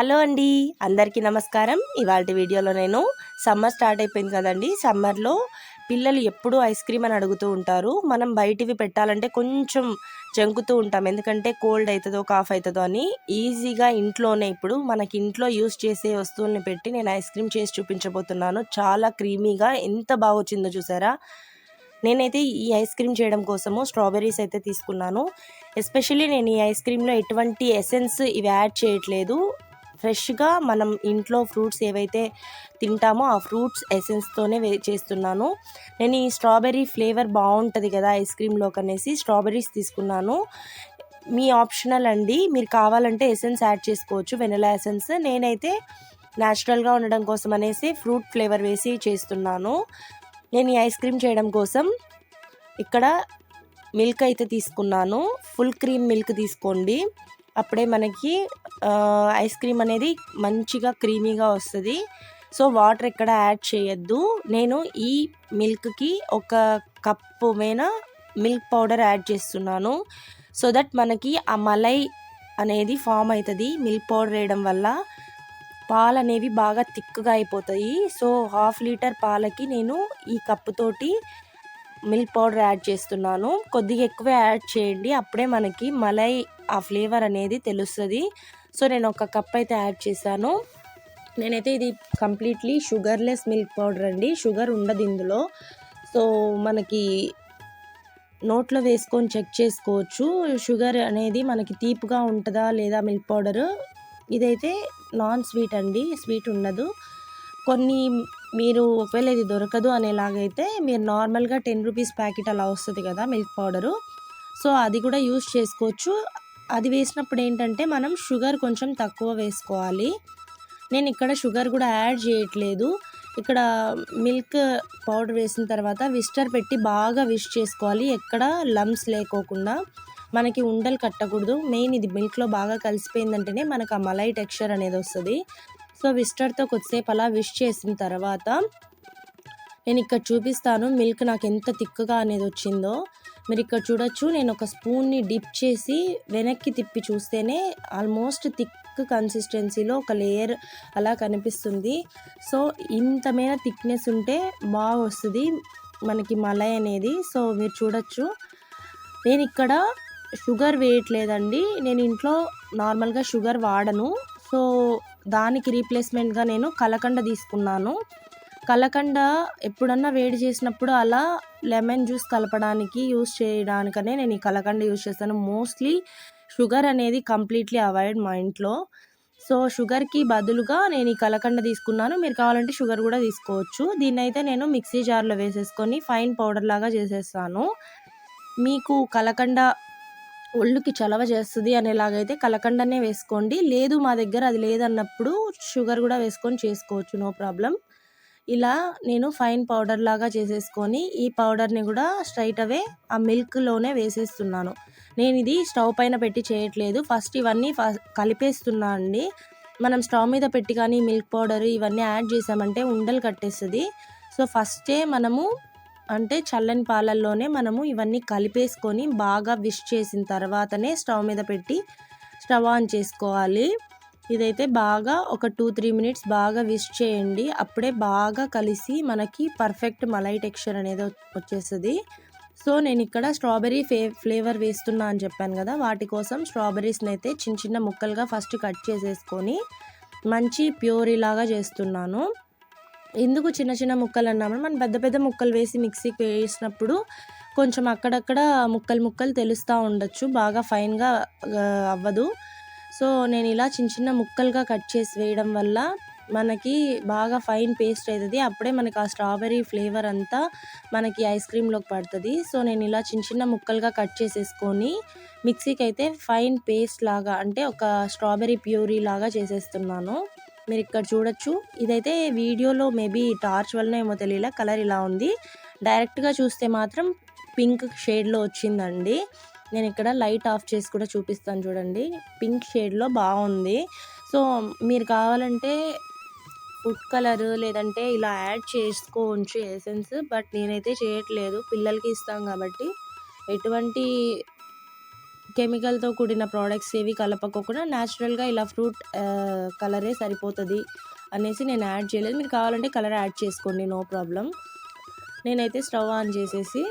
Hello అండి అందరికీ నమస్కారం. ఇవాళ వీడియోలో నేను సమ్మర్ స్టార్ట్ అయిపోయింది కదండి. సమ్మర్లో పిల్లలు ఎప్పుడూ ఐస్ క్రీమ్ అని అడుగుతూ ఉంటారు. మనం బయటివి పెట్టాలంటే కొంచెం జంకుతూ ఉంటాం. ఎందుకంటే కోల్డ్ అవుతుందో కాఫ్ అవుతుందో అని ఈజీగా ఇంట్లోనే ఇప్పుడు మనకి ఇంట్లో యూస్ చేసే వస్తువుల్ని పెట్టి నేను ఐస్ క్రీమ్ చేసి చూపించబోతున్నాను. చాలా క్రీమీగా ఎంత బాగా వచ్చిందో చూసారా? నేనైతే ఈ ఐస్ క్రీమ్ చేయడం కోసము స్ట్రాబెర్రీస్ అయితే తీసుకున్నాను. ఎస్పెషల్లీ నేను ఈ ఐస్ క్రీమ్లో ఎటువంటి ఎసెన్స్ ఇవి యాడ్ చేయట్లేదు. ఫ్రెష్గా మనం ఇంట్లో ఫ్రూట్స్ ఏవైతే తింటామో ఆ ఫ్రూట్స్ ఎసెన్స్తోనే చేస్తున్నాను. నేను ఈ స్ట్రాబెర్రీ ఫ్లేవర్ బాగుంటుంది కదా ఐస్ క్రీమ్లోకి అనేసి స్ట్రాబెర్రీస్ తీసుకున్నాను. మీ ఆప్షనల్ అండి. మీరు కావాలంటే ఎసెన్స్ యాడ్ చేసుకోవచ్చు. Vanilla essence. నేనైతే న్యాచురల్గా ఉండడం కోసం అనేసి ఫ్రూట్ ఫ్లేవర్ వేసి చేస్తున్నాను. నేను ఈ ఐస్ క్రీమ్ చేయడం కోసం ఇక్కడ మిల్క్ అయితే తీసుకున్నాను. ఫుల్ క్రీమ్ మిల్క్ తీసుకోండి. అప్పుడే మనకి ఐస్ క్రీమ్ అనేది మంచిగా క్రీమీగా వస్తుంది. సో వాటర్ ఎక్కడ యాడ్ చేయొద్దు. నేను ఈ మిల్క్కి ఒక కప్పు మీద మిల్క్ పౌడర్ యాడ్ చేస్తున్నాను. సో దట్ మనకి ఆ మలై అనేది ఫామ్ అవుతుంది మిల్క్ పౌడర్ వేయడం వల్ల పాలు అనేవి బాగా థిక్గా అయిపోతాయి. సో హాఫ్ లీటర్ పాలకి నేను ఈ కప్పుతోటి మిల్క్ పౌడర్ యాడ్ చేస్తున్నాను. కొద్దిగా ఎక్కువ యాడ్ చేయండి. అప్పుడే మనకి మలై ఆ ఫ్లేవర్ అనేది తెలుస్తుంది. సో నేను ఒక కప్ అయితే యాడ్ చేశాను. నేనైతే ఇది కంప్లీట్లీ షుగర్లెస్ మిల్క్ పౌడర్ అండి. షుగర్ ఉండదు ఇందులో. సో మనకి నోట్లో వేసుకొని చెక్ చేసుకోవచ్చు. షుగర్ అనేది మనకి తీపుగా ఉంటుందా లేదా మిల్క్ పౌడర్. ఇదైతే నాన్ స్వీట్ అండి. స్వీట్ ఉండదు. కొన్ని మీరు ఒకవేళ ఇది దొరకదు అనేలాగైతే మీరు నార్మల్గా టెన్ రూపీస్ ప్యాకెట్ అలా వస్తుంది కదా మిల్క్ పౌడరు. సో అది కూడా యూస్ చేసుకోవచ్చు. అది వేసినప్పుడు ఏంటంటే మనం షుగర్ కొంచెం తక్కువ వేసుకోవాలి. నేను ఇక్కడ షుగర్ కూడా యాడ్ చేయట్లేదు. ఇక్కడ మిల్క్ పౌడర్ వేసిన తర్వాత విస్టర్ పెట్టి బాగా విష్ చేసుకోవాలి. ఎక్కడ లమ్స్ లేకోకుండా. మనకి ఉండలు కట్టకూడదు. మెయిన్ ఇది మిల్క్లో బాగా కలిసిపోయిందంటేనే మనకు ఆ మలై టెక్స్చర్ అనేది వస్తుంది. సో విస్టర్తో కొద్దిసేపు అలా విష్ చేసిన తర్వాత నేను ఇక్కడ చూపిస్తాను. మిల్క్ నాకు ఎంత తిక్కగా అనేది వచ్చిందో. మీరు ఇక్కడ చూడొచ్చు. నేను ఒక స్పూన్ని డిప్ చేసి వెనక్కి తిప్పి చూస్తేనే ఆల్మోస్ట్ థిక్ కన్సిస్టెన్సీలో ఒక లేయర్ అలా కనిపిస్తుంది. సో ఇంత మీద థిక్నెస్ ఉంటే బాగా వస్తుంది మనకి మలై అనేది. సో మీరు చూడొచ్చు. నేను ఇక్కడ షుగర్ వేయట్లేదండి నేను ఇంట్లో నార్మల్గా షుగర్ వాడను. సో దానికి రీప్లేస్మెంట్గా నేను కలకండ తీసుకున్నాను. కలకండ ఎప్పుడన్నా వేడి చేసినప్పుడు అలా లెమన్ జ్యూస్ కలపడానికి యూస్ చేయడానికనే నేను ఈ కలకండ యూస్ చేస్తాను. మోస్ట్లీ షుగర్ అనేది కంప్లీట్లీ అవాయిడ్ మా ఇంట్లో. సో షుగర్కి బదులుగా నేను ఈ కలకండ తీసుకున్నాను. మీరు కావాలంటే షుగర్ కూడా తీసుకోవచ్చు. దీన్ని అయితే నేను మిక్సీ జార్లో వేసేసుకొని ఫైన్ పౌడర్ లాగా చేసేస్తాను. మీకు కలకండ ఒళ్ళుకి చలవ చేస్తుంది అనేలాగైతే కలకండనే వేసుకోండి. లేదు మా దగ్గర అది లేదన్నప్పుడు షుగర్ కూడా వేసుకొని చేసుకోవచ్చు. No problem. ఇలా నేను ఫైన్ పౌడర్ లాగా చేసేసుకొని ఈ పౌడర్ని కూడా స్ట్రైట్ అవే ఆ మిల్క్లోనే వేసేస్తున్నాను. నేను ఇది స్టవ్ పైన పెట్టి చేయట్లేదు. ఫస్ట్ ఇవన్నీ కలిపేస్తున్నా అండి. మనం స్టవ్ మీద పెట్టి కానీ మిల్క్ పౌడర్ ఇవన్నీ యాడ్ చేసామంటే ఉండలు కట్టేస్తుంది. సో ఫస్టే మనము అంటే చల్లని పాలల్లోనే మనము ఇవన్నీ కలిపేసుకొని బాగా విష్ చేసిన తర్వాతనే స్టవ్ మీద పెట్టి స్టవ్ ఆన్ చేసుకోవాలి. ఇదైతే బాగా ఒక టూ త్రీ మినిట్స్ బాగా విష్ చేయండి. అప్పుడే బాగా కలిసి మనకి పర్ఫెక్ట్ మలై టెక్స్చర్ అనేది వచ్చేస్తుంది. సో నేను ఇక్కడ స్ట్రాబెర్రీ ఫే ఫ్లేవర్ వేస్తున్నా అని చెప్పాను కదా వాటి కోసం స్ట్రాబెరీస్ని అయితే చిన్న చిన్న ముక్కలుగా ఫస్ట్ కట్ చేసేసుకొని మంచి ప్యూరీ లాగా చేస్తున్నాను. ఎందుకు చిన్న చిన్న ముక్కలు అన్నామని మనం పెద్ద పెద్ద ముక్కలు వేసి మిక్సీకి వేసినప్పుడు కొంచెం అక్కడక్కడ ముక్కలు ముక్కలు తెలుస్తూ ఉండొచ్చు. బాగా ఫైన్గా అవ్వదు. సో నేను ఇలా చిన్న చిన్న ముక్కలుగా కట్ చేసి వేయడం వల్ల మనకి బాగా ఫైన్ పేస్ట్ అవుతుంది. అప్పుడే మనకి ఆ స్ట్రాబెర్రీ ఫ్లేవర్ అంతా మనకి ఐస్ క్రీమ్లోకి పడుతుంది. సో నేను ఇలా చిన్న చిన్న ముక్కలుగా కట్ చేసేసుకొని మిక్సీకి అయితే ఫైన్ పేస్ట్ లాగా అంటే ఒక స్ట్రాబెర్రీ ప్యూరీ లాగా చేసేస్తున్నాను. మీరు ఇక్కడ చూడొచ్చు. ఇదైతే వీడియోలో మేబీ టార్చ్ వలన ఏమో తెలియలే కలర్ ఇలా ఉంది. డైరెక్ట్గా చూస్తే మాత్రం పింక్ షేడ్లో వచ్చిందండి. నేను ఇక్కడ లైట్ ఆఫ్ చేసి కూడా చూపిస్తాను చూడండి. పింక్ షేడ్లో బాగుంది. సో మీరు కావాలంటే ఫుడ్ కలర్ లేదంటే ఇలా యాడ్ చేసుకోవచ్చు ఎసెన్స్ బట్ నేనైతే చేయట్లేదు. పిల్లలకి ఇస్తాం కాబట్టి ఎటువంటి కెమికల్తో కూడిన ప్రోడక్ట్స్ ఏవి కలపకోకుండా న్యాచురల్గా ఇలా ఫ్రూట్ కలరే సరిపోతుంది అనేసి నేను యాడ్ చేయలేదు. మీరు కావాలంటే కలర్ యాడ్ చేసుకోండి నో ప్రాబ్లం నేనైతే స్టవ్ ఆన్ చేసేసి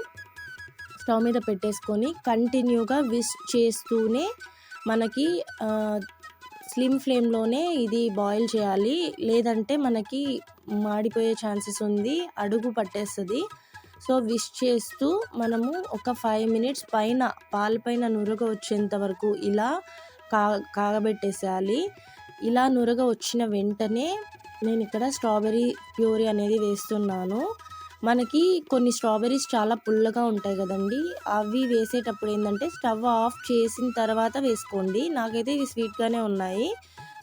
స్టవ్ మీద పెట్టేసుకొని కంటిన్యూగా విష్ చేస్తూనే మనకి స్లిమ్ ఫ్లేమ్లోనే ఇది బాయిల్ చేయాలి. లేదంటే మనకి మాడిపోయే ఛాన్సెస్ ఉంది అడుగు పట్టేస్తుంది. సో విష్ చేస్తూ మనము ఒక ఫైవ్ మినిట్స్ పైన పాలపైన నురగ వచ్చేంత వరకు ఇలా కా కాగబెట్టేసేయాలి. ఇలా నురగ వచ్చిన వెంటనే నేను ఇక్కడ స్ట్రాబెర్రీ ప్యూరీ అనేది వేస్తున్నాను. మనకి కొన్ని స్ట్రాబెర్రీస్ చాలా పుల్లగా ఉంటాయి కదండి. అవి వేసేటప్పుడు ఏంటంటే స్టవ్ ఆఫ్ చేసిన తర్వాత వేసుకోండి. నాకైతే ఇవి స్వీట్గానే ఉన్నాయి.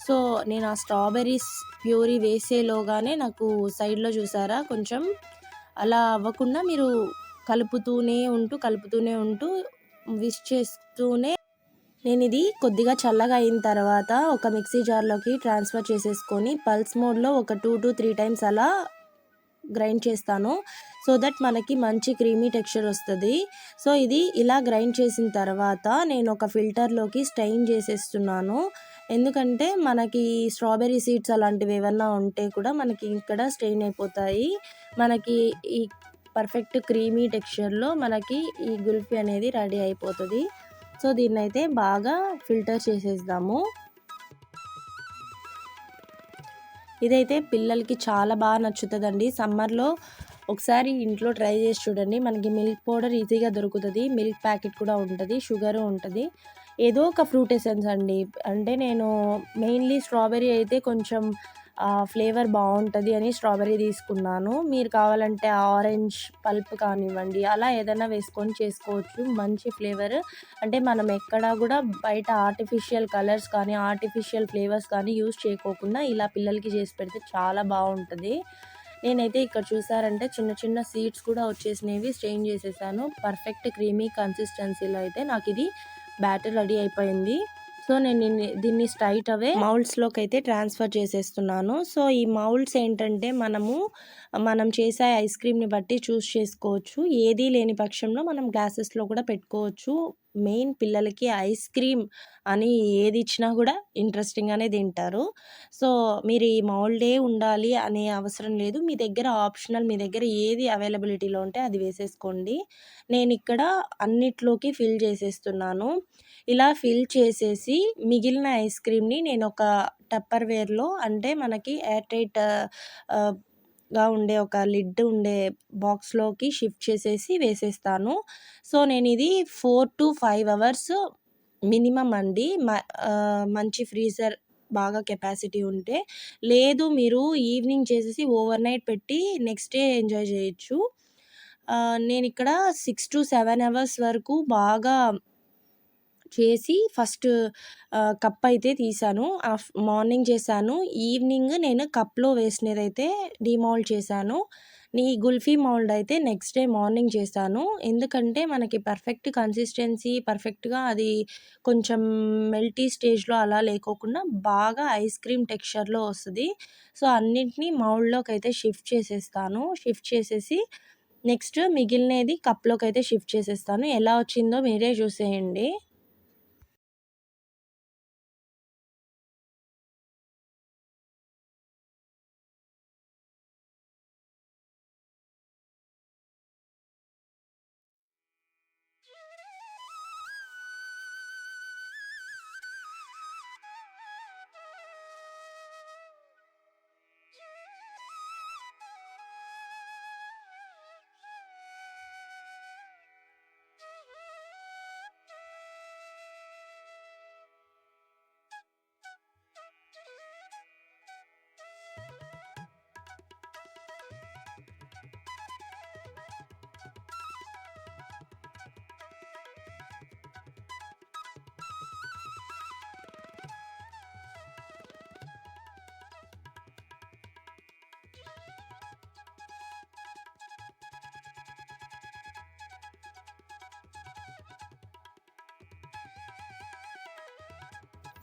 సో నేను ఆ స్ట్రాబెర్రీస్ ప్యూరీ వేసేలోగానే నాకు సైడ్లో చూసారా? కొంచెం అలా అవ్వకుండా మీరు కలుపుతూనే ఉంటూ కలుపుతూనే ఉంటూ విష్ చేస్తూనే నేను ఇది కొద్దిగా చల్లగా అయిన తర్వాత ఒక మిక్సీ జార్లోకి ట్రాన్స్ఫర్ చేసేసుకొని పల్స్ మోడ్లో ఒక టూ టు త్రీ టైమ్స్ అలా గ్రైండ్ చేస్తాను. సో దట్ మనకి మంచి క్రీమీ టెక్స్చర్ వస్తుంది. సో ఇది ఇలా గ్రైండ్ చేసిన తర్వాత నేను ఒక ఫిల్టర్లోకి స్టెయిన్ చేసేస్తున్నాను. ఎందుకంటే మనకి స్ట్రాబెర్రీ సీడ్స్ అలాంటివి ఏమన్నా ఉంటే కూడా మనకి ఇక్కడ స్టెయిన్ అయిపోతాయి. మనకి ఈ పర్ఫెక్ట్ క్రీమీ టెక్స్చర్లో మనకి ఈ గుల్ఫీ అనేది రెడీ అయిపోతుంది. సో దీన్నైతే బాగా ఫిల్టర్ చేసేద్దాము. ఇదైతే పిల్లలకి చాలా బాగా నచ్చుతుందండి. సమ్మర్లో ఒకసారి ఇంట్లో ట్రై చేసి చూడండి. మనకి మిల్క్ పౌడర్ ఈజీగా దొరుకుతుంది. మిల్క్ ప్యాకెట్ కూడా ఉంటుంది. షుగర్ ఉంటుంది. ఏదో ఒక ఫ్రూట్ ఎసెన్స్ అండి. అంటే నేను మెయిన్లీ స్ట్రాబెర్రీ అయితే కొంచెం ఫ్లేవర్ బాగుంటుంది అని స్ట్రాబెర్రీ తీసుకున్నాను. మీరు కావాలంటే ఆరెంజ్ పల్ప్ కానివ్వండి అలా ఏదైనా వేసుకొని చేసుకోవచ్చు. మంచి ఫ్లేవర్. అంటే మనం ఎక్కడా కూడా బయట ఆర్టిఫిషియల్ కలర్స్ కానీ ఆర్టిఫిషియల్ ఫ్లేవర్స్ కానీ యూస్ చేయకోకుండా ఇలా పిల్లలకి చేసి పెడితే చాలా బాగుంటుంది. నేనైతే ఇక్కడ చూసారంటే చిన్న చిన్న సీడ్స్ కూడా వచ్చేసినవి స్ట్రెయిన్ చేసేసాను. పర్ఫెక్ట్ క్రీమీ కన్సిస్టెన్సీలో అయితే నాకు ఇది బ్యాటర్ రెడీ అయిపోయింది. సో నేను దీన్ని- స్ట్రైట్ అవే మౌల్డ్స్లోకి అయితే ట్రాన్స్ఫర్ చేసేస్తున్నాను. సో ఈ మౌల్డ్స్ ఏంటంటే మనము మనం చేసే ఐస్ క్రీమ్ని బట్టి చూస్ చేసుకోవచ్చు. ఏదీ లేని పక్షంలో మనం గ్లాసెస్లో కూడా పెట్టుకోవచ్చు. మెయిన్ పిల్లలకి ఐస్ క్రీమ్ అని ఏది ఇచ్చినా కూడా ఇంట్రెస్టింగ్గానే తింటారు. సో మీరు ఈ మౌల్డే ఉండాలి అనే అవసరం లేదు. మీ దగ్గర ఆప్షనల్ మీ దగ్గర ఏది అవైలబిలిటీలో ఉంటే అది వేసేసుకోండి. నేను ఇక్కడ అన్నిట్లోకి ఫిల్ చేసేస్తున్నాను. ఇలా ఫిల్ చేసేసి మిగిలిన ఐస్ క్రీమ్ని నేను ఒక టప్పర్ వేర్లో అంటే మనకి ఎయిర్ టైట్గా ఉండే ఒక లిడ్ ఉండే బాక్స్లోకి షిఫ్ట్ చేసేసి వేసేస్తాను. సో నేను ఇది four to five hours minimum అండి. మ- మంచి ఫ్రీజర్ బాగా కెపాసిటీ ఉంటే. లేదు మీరు ఈవినింగ్ చేసేసి ఓవర్ నైట్ పెట్టి నెక్స్ట్ డే ఎంజాయ్ చేయొచ్చు. నేను ఇక్కడ సిక్స్ టు సెవెన్ అవర్స్ వరకు బాగా చేసి ఫస్ట్ కప్ అయితే తీసాను. ఆఫ్ మార్నింగ్ చేశాను. ఈవినింగ్ నేను కప్లో వేసినదైతే డిమౌల్డ్ చేశాను. నీ గుల్ఫీ మౌల్డ్ అయితే నెక్స్ట్ డే మార్నింగ్ చేశాను. ఎందుకంటే మనకి పర్ఫెక్ట్ కన్సిస్టెన్సీ పర్ఫెక్ట్గా అది కొంచెం మెల్టీ స్టేజ్లో అలా లేకోకుండా బాగా ఐస్ క్రీమ్ టెక్స్చర్లో వస్తుంది. సో అన్నింటినీ మౌల్డ్లోకి అయితే షిఫ్ట్ చేసేస్తాను. షిఫ్ట్ చేసేసి నెక్స్ట్ మిగిలినది కప్లోకి అయితే షిఫ్ట్ చేసేస్తాను. ఎలా వచ్చిందో మీరే చూసేయండి.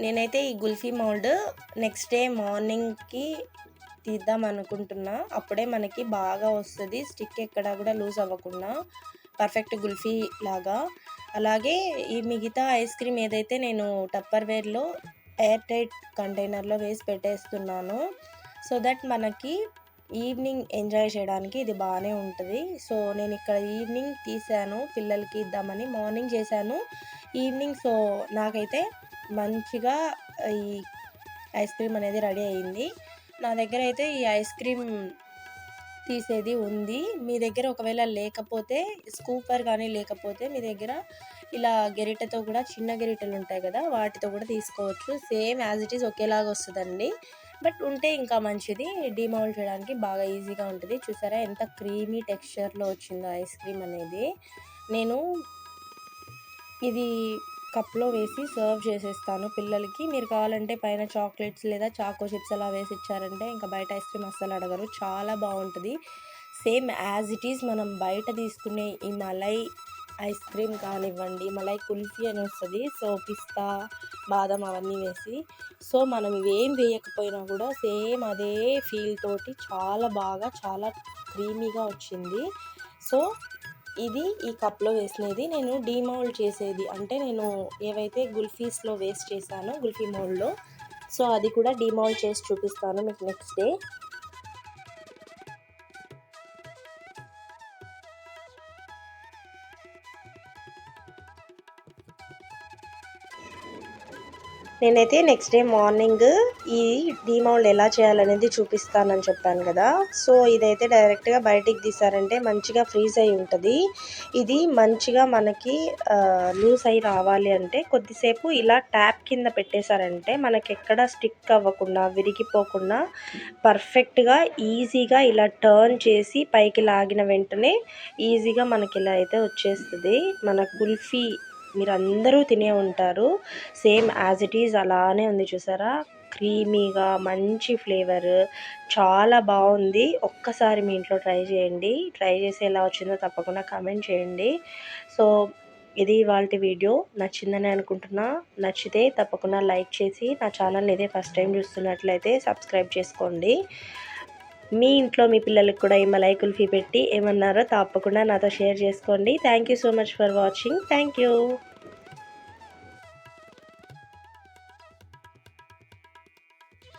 నేనైతే ఈ గుల్ఫీ మౌల్డ్ నెక్స్ట్ డే మార్నింగ్కి తీద్దాం అనుకుంటున్నా. అప్పుడే మనకి బాగా వస్తుంది. స్టిక్ ఎక్కడ కూడా లూజ్ అవ్వకుండా పర్ఫెక్ట్ గుల్ఫీ లాగా. అలాగే ఈ మిగతా ఐస్ క్రీమ్ ఏదైతే నేను టప్పర్ వేర్లో ఎయిర్ టైట్ కంటైనర్లో వేసి పెట్టేస్తున్నాను సో దట్ మనకి ఈవినింగ్ ఎంజాయ్ చేయడానికి ఇది బాగానే ఉంటుంది. సో నేను ఇక్కడ ఈవినింగ్ తీసాను పిల్లలకి ఇద్దామని మార్నింగ్ చేశాను. ఈవినింగ్ సో నాకైతే మంచిగా ఈ ఐస్ క్రీమ్ అనేది రెడీ అయింది. నా దగ్గర అయితే ఈ ఐస్ క్రీమ్ తీసేది ఉంది. మీ దగ్గర ఒకవేళ లేకపోతే స్కూపర్ కానీ లేకపోతే మీ దగ్గర ఇలా గెరిటతో కూడా చిన్న గెరిటలు ఉంటాయి కదా వాటితో కూడా తీసుకోవచ్చు. సేమ్ యాజ్ ఇట్ ఈస్ ఒకేలాగా వస్తుందండి. బట్ ఉంటే ఇంకా మంచిది. డిమౌల్డ్ చేయడానికి బాగా ఈజీగా ఉంటుంది. చూసారా ఎంత క్రీమీ టెక్స్చర్లో వచ్చిందో ఐస్ క్రీమ్ అనేది. నేను ఇది కప్లో వేసి సర్వ్ చేసేస్తాను పిల్లలకి. మీరు కావాలంటే పైన చాక్లెట్స్ లేదా చాకో చిప్స్ అలా వేసి ఇచ్చారంటే ఇంకా బయట ఐస్ క్రీమ్ అస్సలు అడగరు. చాలా బాగుంటుంది. సేమ్ యాజ్ ఇట్ ఈస్ మనం బయట తీసుకునే ఈ మలై ఐస్ క్రీమ్ కానివ్వండి మలై కుల్ఫీ అని వస్తుంది. సో పిస్తా బాదం అవన్నీ వేసి. సో మనం ఇవేం వేయకపోయినా కూడా సేమ్ అదే ఫీల్ తోటి చాలా బాగా చాలా క్రీమీగా వచ్చింది. సో ఇది ఈ కప్లో వేసినది. నేను డీమౌల్డ్ చేసేది. అంటే నేను ఏవైతే గుల్ఫీస్లో వేస్ట్ చేశానో గుల్ఫీ మౌల్డ్లో సో అది కూడా డీమౌల్డ్ చేసి చూపిస్తాను మీకు నెక్స్ట్ డే. నేనైతే నెక్స్ట్ డే మార్నింగ్ ఈ డీమౌల్డ్ ఎలా చేయాలనేది చూపిస్తానని చెప్పాను కదా. సో ఇదైతే డైరెక్ట్గా బయటికి తీసారంటే మంచిగా ఫ్రీజ్ అయి ఉంటుంది. ఇది మంచిగా మనకి లూజ్ అయి రావాలి అంటే కొద్దిసేపు ఇలా ట్యాప్ కింద పెట్టేశారంటే మనకి ఎక్కడ స్టిక్ అవ్వకుండా విరిగిపోకుండా పర్ఫెక్ట్గా ఈజీగా ఇలా టర్న్ చేసి పైకి లాగిన వెంటనే ఈజీగా మనకి ఇలా అయితే వచ్చేస్తుంది. మన కుల్ఫీ మీరు అందరూ తినే ఉంటారు. సేమ్ యాజ్ ఇట్ ఈజ్ అలానే ఉంది చూసారా? క్రీమీగా మంచి ఫ్లేవర్ చాలా బాగుంది. ఒక్కసారి మీ ఇంట్లో ట్రై చేయండి. ట్రై చేసి ఎలా వచ్చిందో తప్పకుండా కామెంట్ చేయండి. సో ఇది ఇవాళ వీడియో. నచ్చిందని అనుకుంటున్నా. నచ్చితే తప్పకుండా లైక్ చేసి నా ఛానల్ ఇదే ఫస్ట్ టైం చూస్తున్నట్లయితే సబ్స్క్రైబ్ చేసుకోండి. మీ ఇంట్లో మీ పిల్లలకు కూడా ఈ మలై కుల్ఫీ పెట్టి ఏమన్నారో తప్పకుండా నాతో షేర్ చేసుకోండి. Thank you so much for watching thank you